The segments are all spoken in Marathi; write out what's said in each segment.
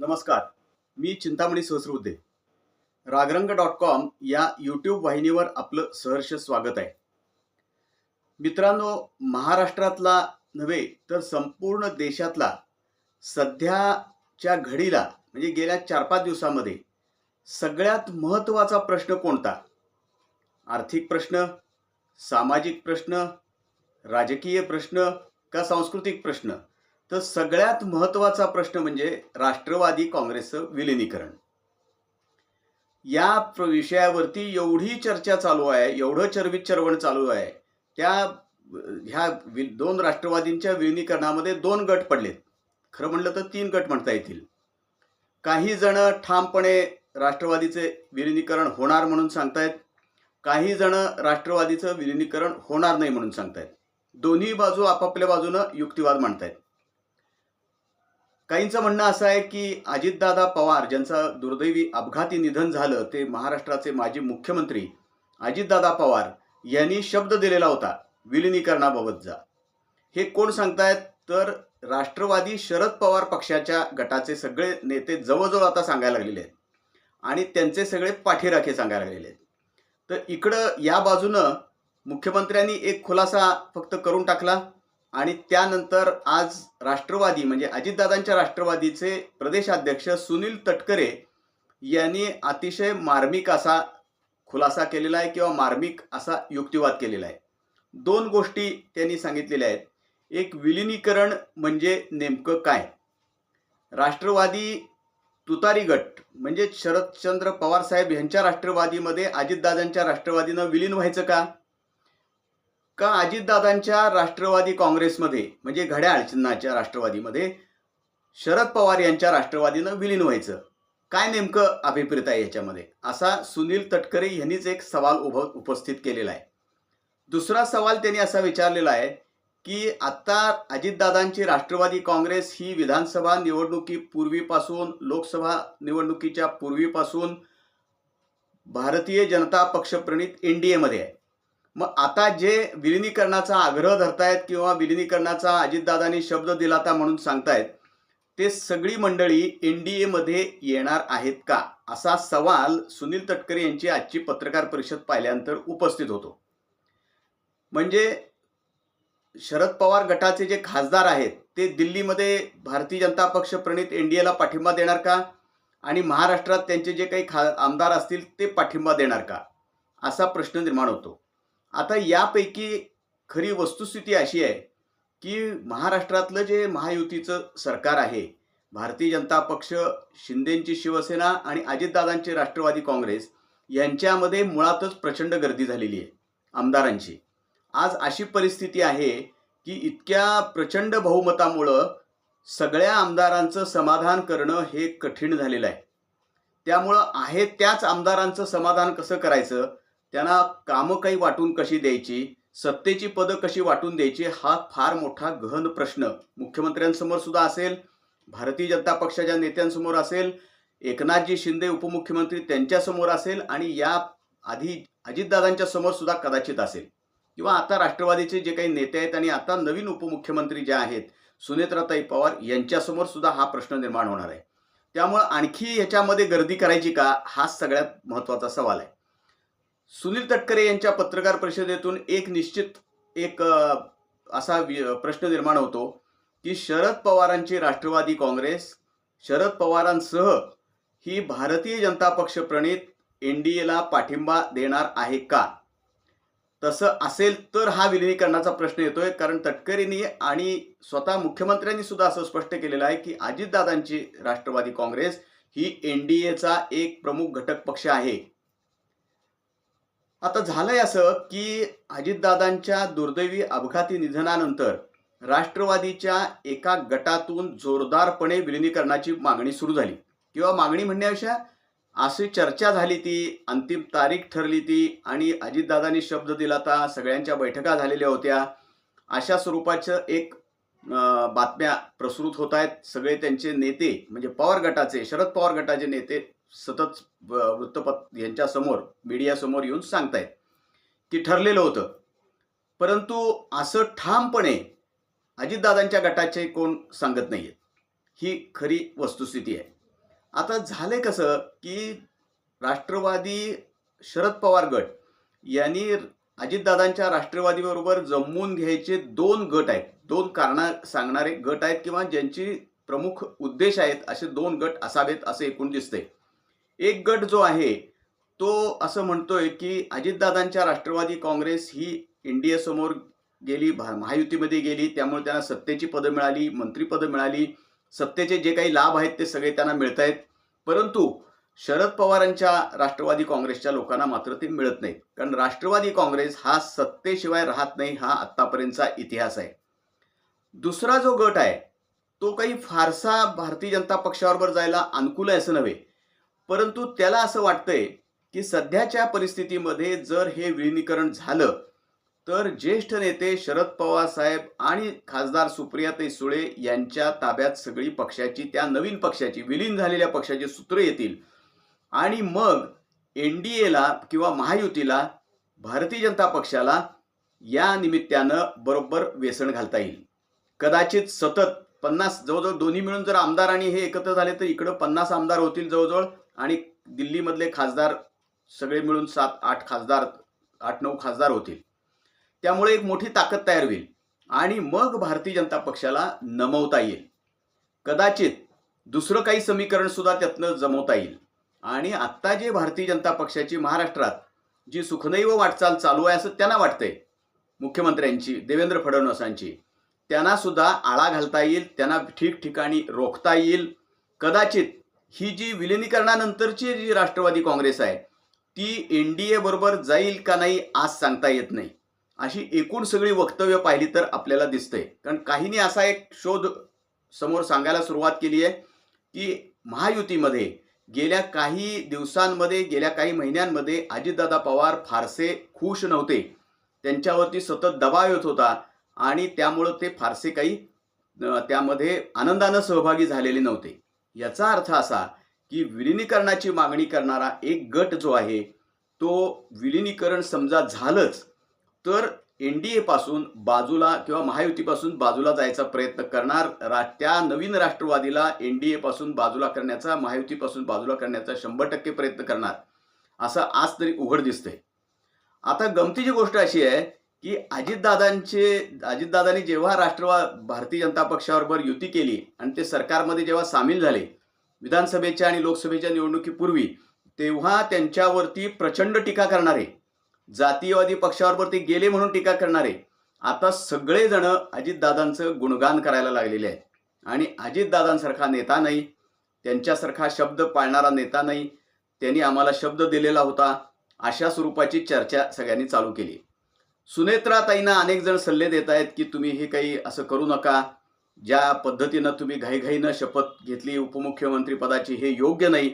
नमस्कार मी चिंतामणी सहस्रबुद्धे. रागरंग डॉट कॉम या यूट्यूब वाहिनीवर आपलं सहर्ष स्वागत आहे. मित्रांनो महाराष्ट्रातला नव्हे तर संपूर्ण देशातला सध्याच्या घडीला म्हणजे गेल्या चार पाच दिवसामध्ये सगळ्यात महत्त्वाचा प्रश्न कोणता? आर्थिक प्रश्न सामाजिक प्रश्न राजकीय प्रश्न का सांस्कृतिक प्रश्न? तर सगळ्यात महत्त्वाचा प्रश्न म्हणजे राष्ट्रवादी काँग्रेसचं विलिनीकरण. या विषयावरती एवढी चर्चा चालू आहे एवढं चरवित चरवण चालू आहे त्या ह्या वि दोन राष्ट्रवादींच्या विलिनीकरणामध्ये दोन गट पडलेत. खरं म्हणलं तर तीन गट म्हणता येतील. काही जण ठामपणे राष्ट्रवादीचे विलिनीकरण होणार म्हणून सांगतायत काही जण राष्ट्रवादीचं विलिनीकरण होणार नाही म्हणून सांगतायत. दोन्ही बाजू आपापल्या बाजूनं युक्तिवाद मांडतायत. काहींचं म्हणणं असं आहे की अजितदादा पवार ज्यांचं दुर्दैवी अपघाती निधन झालं ते महाराष्ट्राचे माजी मुख्यमंत्री अजितदादा पवार यांनी शब्द दिलेला होता विलिनीकरणाबाबतचा. हे कोण सांगतायत? तर राष्ट्रवादी शरद पवार पक्षाच्या गटाचे सगळे नेते जवळजवळ आता सांगायला लागलेले आहेत. आणि त्यांचे सगळे पाठीराखे सांगायला लागलेले आहेत. तर इकडं या बाजूनं मुख्यमंत्र्यांनी एक खुलासा फक्त करून टाकला. आणि त्यानंतर आज राष्ट्रवादी म्हणजे अजितदादांच्या राष्ट्रवादीचे प्रदेशाध्यक्ष सुनील तटकरे यांनी अतिशय मार्मिक असा खुलासा केलेला आहे किंवा मार्मिक असा युक्तिवाद केलेला आहे. दोन गोष्टी त्यांनी सांगितलेल्या आहेत. एक विलिनीकरण म्हणजे नेमकं काय? राष्ट्रवादी तुतारी गट म्हणजे शरदचंद्र पवार साहेब यांच्या राष्ट्रवादीमध्ये अजितदादांच्या राष्ट्रवादीनं विलीन व्हायचं का? का अजितदादांच्या राष्ट्रवादी काँग्रेसमध्ये म्हणजे घड्याळ चिन्हाच्या राष्ट्रवादीमध्ये शरद पवार यांच्या राष्ट्रवादीनं विलीन व्हायचं? काय नेमकं अभिप्रेत आहे याच्यामध्ये? असा सुनील तटकरे यांनीच एक सवाल उभ उपस्थित केलेला आहे. दुसरा सवाल त्यांनी असा विचारलेला आहे की आता अजितदादांची राष्ट्रवादी काँग्रेस ही विधानसभा निवडणुकीपूर्वीपासून लोकसभा निवडणुकीच्या पूर्वीपासून भारतीय जनता पक्षप्रणित एन डी एमध्ये आहे. मग आता जे विलिनीकरणाचा आग्रह धरतायत किंवा विलिनीकरणाचा अजितदादांनी शब्द दिलाता म्हणून सांगतायत ते सगळी मंडळी एन डी एमध्ये येणार आहेत का? असा सवाल सुनील तटकरे यांची आजची पत्रकार परिषद पाहिल्यानंतर उपस्थित होतो. म्हणजे शरद पवार गटाचे जे खासदार आहेत ते दिल्लीमध्ये भारतीय जनता पक्ष प्रणित एन डी एला पाठिंबा देणार का? आणि महाराष्ट्रात त्यांचे जे काही खा आमदार असतील ते पाठिंबा देणार का? असा प्रश्न निर्माण होतो. आता यापैकी खरी वस्तुस्थिती अशी आहे की महाराष्ट्रातलं जे महायुतीचं सरकार आहे भारतीय जनता पक्ष शिंदेंची शिवसेना आणि अजितदादांची राष्ट्रवादी काँग्रेस यांच्यामध्ये मुळातच प्रचंड गर्दी झालेली आहे आमदारांची. आज अशी परिस्थिती आहे की इतक्या प्रचंड बहुमतामुळं सगळ्या आमदारांचं समाधान करणं हे कठीण झालेलं आहे. त्यामुळं आहे त्याच आमदारांचं समाधान कसं करायचं? त्यांना कामं काही वाटून कशी द्यायची सत्तेची पदं कशी वाटून द्यायची हा फार मोठा गहन प्रश्न मुख्यमंत्र्यांसमोर सुद्धा असेल भारतीय जनता पक्षाच्या नेत्यांसमोर असेल एकनाथजी शिंदे उपमुख्यमंत्री त्यांच्यासमोर असेल आणि या आधी अजितदादांच्या समोर सुद्धा कदाचित असेल. किंवा आता राष्ट्रवादीचे जे काही नेते आहेत आणि आता नवीन उपमुख्यमंत्री जे आहेत सुनेत्राताई पवार यांच्यासमोर सुद्धा हा प्रश्न निर्माण होणार आहे. त्यामुळं आणखी ह्याच्यामध्ये गर्दी करायची का हा सगळ्यात महत्त्वाचा सवाल आहे. सुनील तटकरे यांच्या पत्रकार परिषदेतून एक निश्चित एक असा प्रश्न निर्माण होतो की शरद पवारांची राष्ट्रवादी काँग्रेस शरद पवारांसह ही भारतीय जनता पक्ष प्रणित एन डी एला पाठिंबा देणार आहे का? तसं असेल तर हा विलिनीकरणाचा प्रश्न येतोय कारण तटकरेंनी आणि स्वतः मुख्यमंत्र्यांनी सुद्धा असं स्पष्ट केलेलं आहे की अजितदादांची राष्ट्रवादी काँग्रेस ही एन डी एचा एक प्रमुख घटक पक्ष आहे. आता झालंय असं की अजितदादांच्या दुर्दैवी अपघाती निधनानंतर राष्ट्रवादीच्या एका गटातून जोरदारपणे विलिनीकरणाची मागणी सुरू झाली. किंवा मागणी म्हणण्यापेक्षा अशी चर्चा झाली ती अंतिम तारीख ठरली ती आणि अजितदादांनी शब्द दिला होता सगळ्यांच्या बैठका झालेल्या होत्या. अशा स्वरूपाचं एक बातम्या प्रसृत होत आहेत. सगळे त्यांचे नेते म्हणजे पवार गटाचे शरद पवार गटाचे नेते सतत व- वृत्तपत यांच्यासमोर मीडियासमोर येऊन सांगतायत. की ठरलेलं होतं. परंतु असं ठामपणे अजितदादांच्या गटाचे कोण सांगत नाही आहेत ही खरी वस्तुस्थिती आहे. आता झालंय कसं की राष्ट्रवादी शरद पवार गट यांनी अजितदादांच्या राष्ट्रवादीबरोबर जमवून घ्यायचे दोन गट आहेत. दोन कारणं सांगणारे गट आहेत किंवा ज्यांची प्रमुख उद्देश आहेत असे दोन गट असावेत असे एकूण दिसते एक गट जो आहे तो असं म्हणतोय की अजितदादांच्या राष्ट्रवादी काँग्रेस ही इंडिया समोर गेली भा- महायुतीमध्ये गेली त्यामुळे त्यांना सत्तेची पदं मिळाली मंत्रीपदं मिळाली. सत्तेचे जे काही लाभ आहेत ते सगळे त्यांना मिळत आहेत परंतु शरद पवारांच्या राष्ट्रवादी काँग्रेसच्या लोकांना मात्र ते मिळत नाहीत. कारण राष्ट्रवादी काँग्रेस हा सत्तेशिवाय राहत नाही हा आत्तापर्यंतचा इतिहास आहे. दुसरा जो गट आहे तो काही फारसा भारतीय जनता पक्षाबरोबर जायला अनुकूल आहे असं नव्हे. परंतु त्याला असं वाटतंय की सध्याच्या परिस्थितीमध्ये जर हे विलिनीकरण झालं तर ज्येष्ठ नेते शरद पवार साहेब आणि खासदार सुप्रियाताई सुळे यांच्या ताब्यात सगळी पक्षाची त्या नवीन पक्षाची विलीन झालेल्या पक्षाची सूत्र येतील. आणि मग एन डी एला किंवा महायुतीला भारतीय जनता पक्षाला या निमित्तानं बरोबर व्यसन घालता येईल. कदाचित सतत पन्नास जवळजवळ दोन्ही मिळून जर आमदार आणि हे एकत्र झाले तर इकडं पन्नास आमदार होतील जवळजवळ. आणि दिल्लीमधले खासदार सगळे मिळून सात आठ खासदार आठ नऊ खासदार होतील. त्यामुळे एक मोठी ताकद तयार होईल. आणि मग भारतीय जनता पक्षाला नमवता येईल. कदाचित दुसरं काही समीकरण सुद्धा त्यातनं जमवता येईल. आणि आत्ता जे भारतीय जनता पक्षाची महाराष्ट्रात जी सुखदैव वाटचाल चालू आहे असं त्यांना वाटतंय मुख्यमंत्र्यांची देवेंद्र फडणवीसांची त्यांना सुद्धा आळा घालता येईल त्यांना ठिकठिकाणी रोखता येईल. कदाचित ही जी विलिनीकरणानंतरची जी राष्ट्रवादी काँग्रेस आहे ती एन डी ए बरोबर जाईल का नाही आज सांगता येत नाही. अशी एकूण सगळी वक्तव्य पाहिली तर आपल्याला दिसतंय. कारण काहींनी असा एक शोध समोर सांगायला सुरुवात केली आहे की महायुतीमध्ये गेल्या काही दिवसांमध्ये गेल्या काही महिन्यांमध्ये अजितदादा पवार फारसे खुश नव्हते. त्यांच्यावरती सतत दबाव येत होता आणि त्यामुळं ते फारसे काही त्यामध्ये आनंदानं सहभागी झालेले नव्हते. याचा अर्थ असा की विलिनीकरणाची मागणी करणारा एक गट जो आहे तो विलिनीकरण समजा झालंच तर एन डी एपासून पासून बाजूला किंवा महायुतीपासून बाजूला जायचा प्रयत्न करणार रा त्या नवीन राष्ट्रवादीला एन डी एपासून पासून बाजूला करण्याचा महायुतीपासून बाजूला करण्याचा शंभर टक्के प्रयत्न करणार असं आज तरी उघड दिसतंय. आता गमतीची गोष्ट अशी आहे की अजितदादांचे अजितदादांनी जेव्हा राष्ट्रवाद भारतीय जनता पक्षाबरोबर युती केली आणि ते सरकारमध्ये जेव्हा सामील झाले विधानसभेच्या आणि लोकसभेच्या निवडणुकीपूर्वी तेव्हा त्यांच्यावरती प्रचंड टीका करणारे जातीयवादी पक्षाबरोबर ते गेले म्हणून टीका करणारे आता सगळेजण अजितदादांचं गुणगान करायला लागलेले आहेत. आणि अजितदादांसारखा नेता नाही त्यांच्यासारखा शब्द पाळणारा नेता नाही त्यांनी आम्हाला शब्द दिलेला होता अशा स्वरूपाची चर्चा सगळ्यांनी चालू केली. सुनेत्राताईंना अनेक जण सल्ले देत आहेत की तुम्ही हे काही असं करू नका. ज्या पद्धतीनं तुम्ही घाईघाईनं शपथ घेतली उपमुख्यमंत्री पदाची हे योग्य नाही.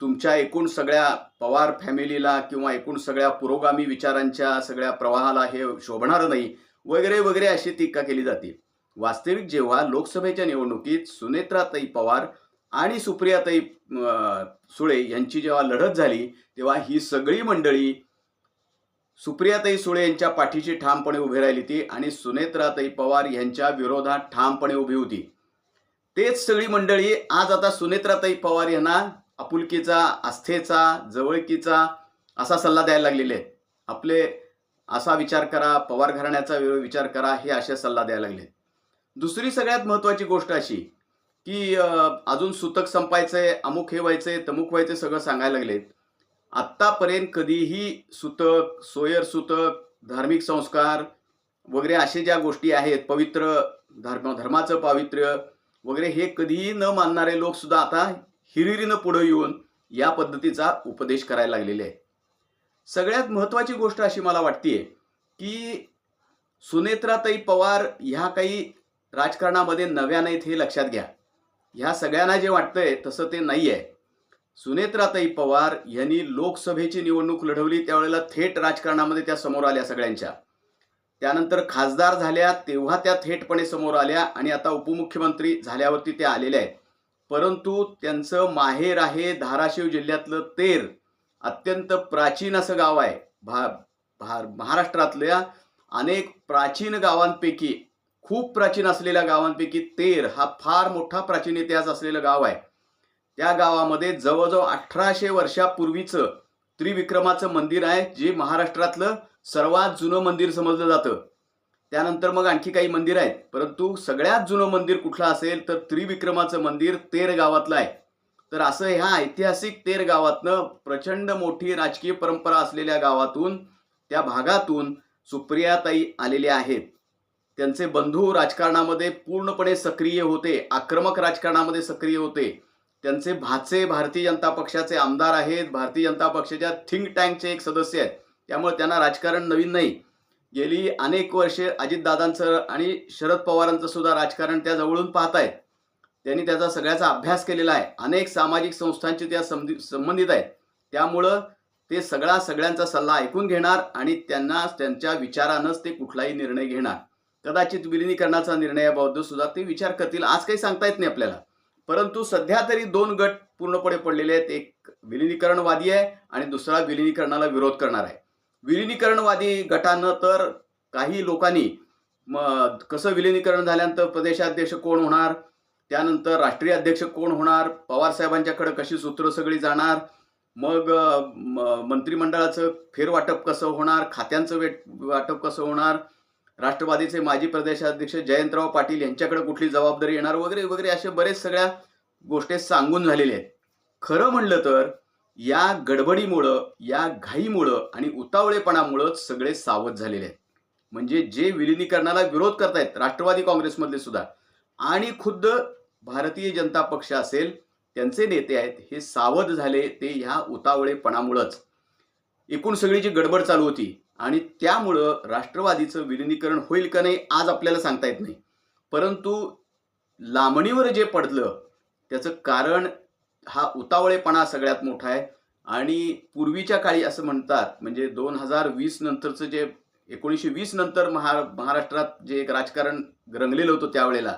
तुमच्या एकूण सगळ्या पवार फॅमिलीला किंवा एकूण सगळ्या पुरोगामी विचारांच्या सगळ्या प्रवाहाला हे शोभणारं नाही. वगैरे वगैरे अशी टीका केली जाते. वास्तविक जेव्हा लोकसभेच्या निवडणुकीत सुनेत्राताई पवार आणि सुप्रियाताई सुळे यांची जेव्हा लढत झाली तेव्हा ही सगळी मंडळी सुप्रियाताई सुळे यांच्या पाठीशी ठामपणे उभी राहिली ती आणि सुनेत्राताई पवार यांच्या विरोधात ठामपणे उभी होती. तेच सगळी मंडळी आज आता सुनेत्राताई पवार यांना आपुलकीचा आस्थेचा जवळकीचा असा सल्ला द्यायला लागलेले आहेत. आपले असा विचार करा पवार घराण्याचा विचार करा हे असे सल्ला द्यायला लागले दुसरी सगळ्यात महत्त्वाची गोष्ट अशी की अजून सुतक संपायचंय अमुक हे व्हायचंय तमुक व्हायचंय सगळं सांगायला लागलेत. आत्तापर्यंत कधीही सुतक सोयर सुतक धार्मिक संस्कार वगैरे असे ज्या गोष्टी आहेत पवित्र धर्म धर्माचं पावित्र्य वगैरे हे कधीही न मानणारे लोक सुद्धा आता हिरिरीनं पुढे येऊन या पद्धतीचा उपदेश करायला लागलेले आहे सगळ्यात महत्त्वाची गोष्ट अशी मला वाटते की सुनेत्राताई पवार ह्या काही राजकारणामध्ये नव्या नाहीत हे लक्षात घ्या. ह्या सगळ्यांना जे वाटतंय तसं ते नाही आहे सुनेत्राताई पवार यांनी लोकसभेची निवडणूक लढवली त्यावेळेला थेट राजकारणामध्ये त्या समोर आल्या सगळ्यांच्या. त्यानंतर खासदार झाल्या तेव्हा त्या थेटपणे समोर आल्या आणि आता उपमुख्यमंत्री झाल्यावरती त्या आलेल्या आहेत. परंतु त्यांचं माहेर आहे धाराशिव जिल्ह्यातलं तेर. अत्यंत प्राचीन असं गाव आहे. भा भा महाराष्ट्रातल्या अनेक प्राचीन गावांपैकी खूप प्राचीन असलेल्या गावांपैकी तेर हा फार मोठा प्राचीन इतिहास असलेलं गाव आहे. त्या गावामध्ये जवळजवळ अठराशे वर्षापूर्वीचं त्रिविक्रमाचं मंदिर आहे जे महाराष्ट्रातलं सर्वात जुनं मंदिर समजलं जातं. त्यानंतर मग आणखी काही मंदिर आहेत. परंतु सगळ्यात जुनं मंदिर कुठलं असेल तर त्रिविक्रमाचं मंदिर तेर गावातलं आहे. तर असं ह्या ऐतिहासिक तेर गावातनं प्रचंड मोठी राजकीय परंपरा असलेल्या गावातून त्या भागातून सुप्रियाताई आलेल्या आहेत. त्यांचे बंधू राजकारणामध्ये पूर्णपणे सक्रिय होते आक्रमक राजकारणामध्ये सक्रिय होते. त्यांचे भाचे भारतीय जनता पक्षाचे आमदार आहेत भारतीय जनता पक्षाच्या थिंक टँकचे एक सदस्य आहेत. त्यामुळे त्यांना राजकारण नवीन नाही. गेली अनेक वर्षे अजितदादांचं आणि शरद पवारांचं सुद्धा राजकारण त्या जवळून पाहतायत त्यांनी त्याचा सगळ्याचा अभ्यास केलेला आहे. अनेक सामाजिक संस्थांची त्या संबंधी- संबंधित आहेत. त्यामुळं ते सगळा सगळ्यांचा सल्ला ऐकून घेणार आणि त्यांना त्यांच्या विचारानंच ते कुठलाही निर्णय घेणार. कदाचित विलिनीकरणाचा निर्णयाबद्दल सुद्धा ते विचार करतील. आज काही सांगता येत नाही आपल्याला. परंतु सध्या तरी दोन गट पूर्णपणे पडलेले आहेत. एक विलिनीकरणवादी आहे आणि दुसरा विलिनीकरणाला विरोध करणार आहे. विलिनीकरणवादी गटानं तर काही लोकांनी मग कसं विलिनीकरण झाल्यानंतर प्रदेशाध्यक्ष कोण होणार? त्यानंतर राष्ट्रीय अध्यक्ष कोण होणार? पवारसाहेबांच्याकडे कशी सूत्र सगळी जाणार? मग म- मंत्रिमंडळाचं फेरवाटप कसं होणार? खात्यांचं वेट वाटप कसं होणार? राष्ट्रवादीचे माजी प्रदेशाध्यक्ष जयंतराव पाटील यांच्याकडे कुठली जबाबदारी येणार? वगैरे वगैरे असे बरेच सगळ्या गोष्टी सांगून झालेल्या आहेत. खरं म्हणलं तर या गडबडीमुळं या घाईमुळं आणि उतावळेपणामुळं सगळे सावध झालेले आहेत. म्हणजे जे विलिनीकरणाला विरोध करतायत राष्ट्रवादी काँग्रेसमधले सुद्धा आणि खुद्द भारतीय जनता पक्ष असेल त्यांचे नेते आहेत हे सावध झाले ते ह्या उतावळेपणामुळंच. एकूण सगळी जी गडबड चालू होती आणि त्यामुळं राष्ट्रवादीचं विलिनीकरण होईल का नाही आज आपल्याला सांगता येत नाही. परंतु लांबणीवर जे पडलं त्याचं कारण हा उतावळेपणा सगळ्यात मोठा आहे. आणि पूर्वीच्या काळी असं म्हणतात म्हणजे दोन हजार वीस नंतरचं जे एकोणीसशे वीस नंतर महा महाराष्ट्रात जे एक राजकारण रंगलेलं होतं त्यावेळेला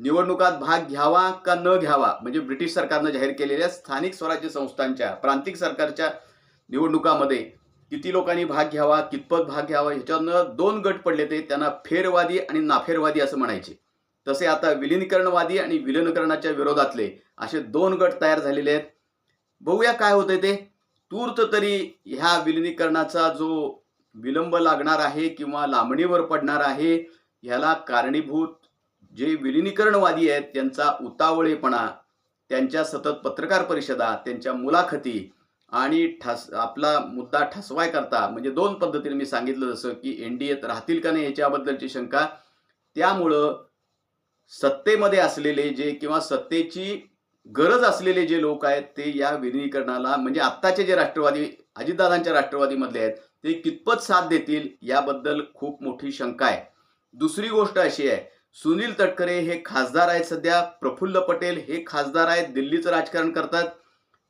निवडणुकात भाग घ्यावा का न घ्यावा म्हणजे ब्रिटिश सरकारनं जाहीर केलेल्या स्थानिक स्वराज्य संस्थांच्या प्रांतिक सरकारच्या निवडणुकामध्ये किती लोकांनी भाग घ्यावा कितपत भाग घ्यावा ह्याच्यानं दोन गट पडले ते त्यांना फेरवादी आणि नाफेरवादी असं म्हणायचे. तसे आता विलीनीकरणवादी आणि विलीनीकरणाच्या विरोधातले असे दोन गट तयार झालेले आहेत. बघूया काय होतंय ते. तूर्त तरी ह्या विलिनीकरणाचा जो विलंब लागणार आहे किंवा लांबणीवर पडणार आहे ह्याला कारणीभूत जे विलिनीकरणवादी आहेत त्यांचा उतावळेपणा त्यांच्या सतत पत्रकार परिषदा त्यांच्या मुलाखती आणि ठस आपला मुद्दा ठसवाय करता म्हणजे दोन पद्धतीने मी सांगितलं जसं की एन डी एत राहतील का नाही याच्याबद्दलची शंका. त्यामुळं सत्तेमध्ये असलेले जे किंवा सत्तेची गरज असलेले जे लोक आहेत ते या विलिनीकरणाला म्हणजे आत्ताचे जे राष्ट्रवादी अजितदादांच्या राष्ट्रवादीमधले आहेत ते कितपत साथ देतील याबद्दल खूप मोठी शंका आहे. दुसरी गोष्ट अशी आहे सुनील तटकरे हे खासदार आहेत सध्या प्रफुल्ल पटेल हे खासदार आहेत दिल्लीचं राजकारण करतात.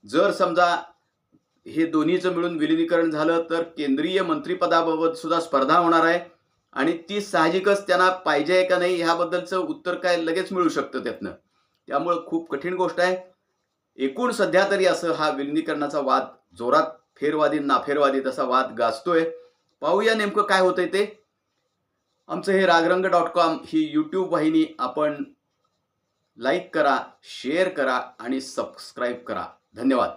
जर समजा हे दोन्हीचं मिळून विलिनीकरण झालं तर केंद्रीय मंत्रिपदाबाबत सुद्धा स्पर्धा होणार आहे. आणि ती साहजिकच त्यांना पाहिजे आहे का नाही ह्याबद्दलचं उत्तर काय लगेच मिळू शकतं त्यातनं. त्यामुळं खूप कठीण गोष्ट आहे. एकूण सध्या तरी असं हा विलिनीकरणाचा वाद जोरात फेरवादी नाफेरवादी तसा वाद गाजतोय. पाहूया नेमकं काय होतंय ते. आमचं हे रागरंग डॉट कॉम ही यूट्यूब वाहिनी आपण लाईक करा शेअर करा आणि सबस्क्राईब करा. धन्यवाद.